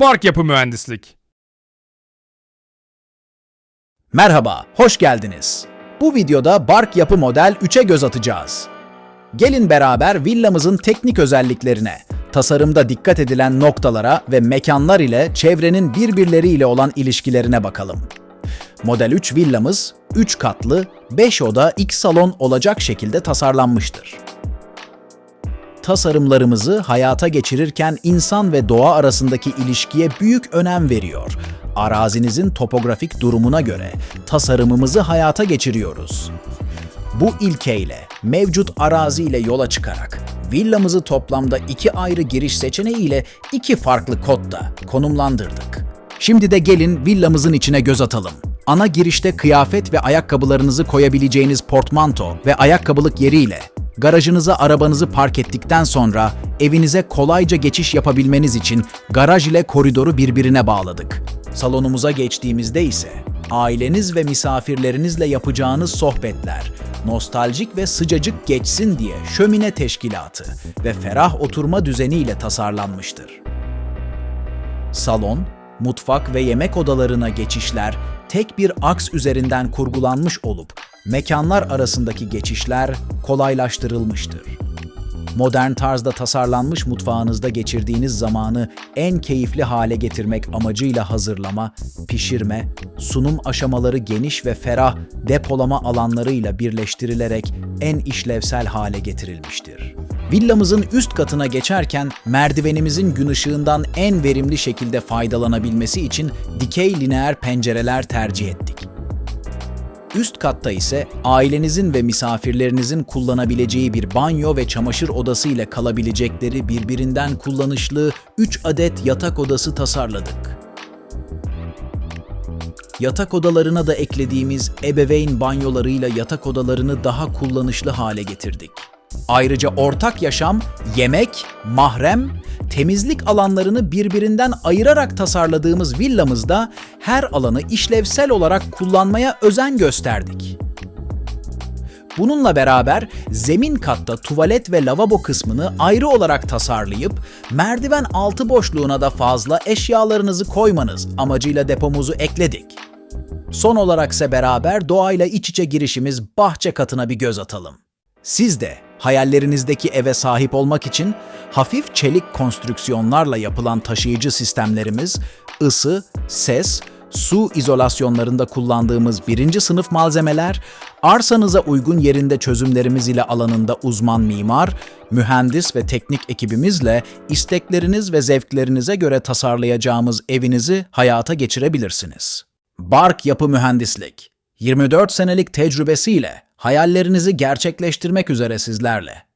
Bark Yapı Mühendislik. Merhaba, hoş geldiniz. Bu videoda Bark Yapı Model 3'e göz atacağız. Gelin beraber villamızın teknik özelliklerine, tasarımda dikkat edilen noktalara ve mekanlar ile çevrenin birbirleriyle olan ilişkilerine bakalım. Model 3 villamız 3 katlı, 5 oda, 2 salon olacak şekilde tasarlanmıştır. Tasarımlarımızı hayata geçirirken insan ve doğa arasındaki ilişkiye büyük önem veriyor. Arazinizin topografik durumuna göre tasarımımızı hayata geçiriyoruz. Bu ilkeyle mevcut arazi ile yola çıkarak villamızı toplamda iki ayrı giriş seçeneğiyle iki farklı kodda konumlandırdık. Şimdi de gelin villamızın içine göz atalım. Ana girişte kıyafet ve ayakkabılarınızı koyabileceğiniz portmanto ve ayakkabılık yeriyle garajınıza arabanızı park ettikten sonra evinize kolayca geçiş yapabilmeniz için garaj ile koridoru birbirine bağladık. Salonumuza geçtiğimizde ise aileniz ve misafirlerinizle yapacağınız sohbetler, nostaljik ve sıcacık geçsin diye şömine teşkilatı ve ferah oturma düzeniyle tasarlanmıştır. Salon, mutfak ve yemek odalarına geçişler tek bir aks üzerinden kurgulanmış olup mekanlar arasındaki geçişler kolaylaştırılmıştır. Modern tarzda tasarlanmış mutfağınızda geçirdiğiniz zamanı en keyifli hale getirmek amacıyla hazırlama, pişirme, sunum aşamaları geniş ve ferah depolama alanlarıyla birleştirilerek en işlevsel hale getirilmiştir. Villamızın üst katına geçerken merdivenimizin gün ışığından en verimli şekilde faydalanabilmesi için dikey lineer pencereler tercih ettik. Üst katta ise ailenizin ve misafirlerinizin kullanabileceği bir banyo ve çamaşır odası ile kalabilecekleri birbirinden kullanışlı 3 adet yatak odası tasarladık. Yatak odalarına da eklediğimiz ebeveyn banyolarıyla yatak odalarını daha kullanışlı hale getirdik. Ayrıca ortak yaşam, yemek, mahrem, temizlik alanlarını birbirinden ayırarak tasarladığımız villamızda her alanı işlevsel olarak kullanmaya özen gösterdik. Bununla beraber zemin katta tuvalet ve lavabo kısmını ayrı olarak tasarlayıp merdiven altı boşluğuna da fazla eşyalarınızı koymanız amacıyla depomuzu ekledik. Son olaraksa beraber doğayla iç içe girişimiz bahçe katına bir göz atalım. Siz de hayallerinizdeki eve sahip olmak için hafif çelik konstrüksiyonlarla yapılan taşıyıcı sistemlerimiz, ısı, ses, su izolasyonlarında kullandığımız birinci sınıf malzemeler, arsanıza uygun yerinde çözümlerimiz ile alanında uzman mimar, mühendis ve teknik ekibimizle istekleriniz ve zevklerinize göre tasarlayacağımız evinizi hayata geçirebilirsiniz. Bark Yapı Mühendislik 24 senelik tecrübesiyle hayallerinizi gerçekleştirmek üzere sizlerle.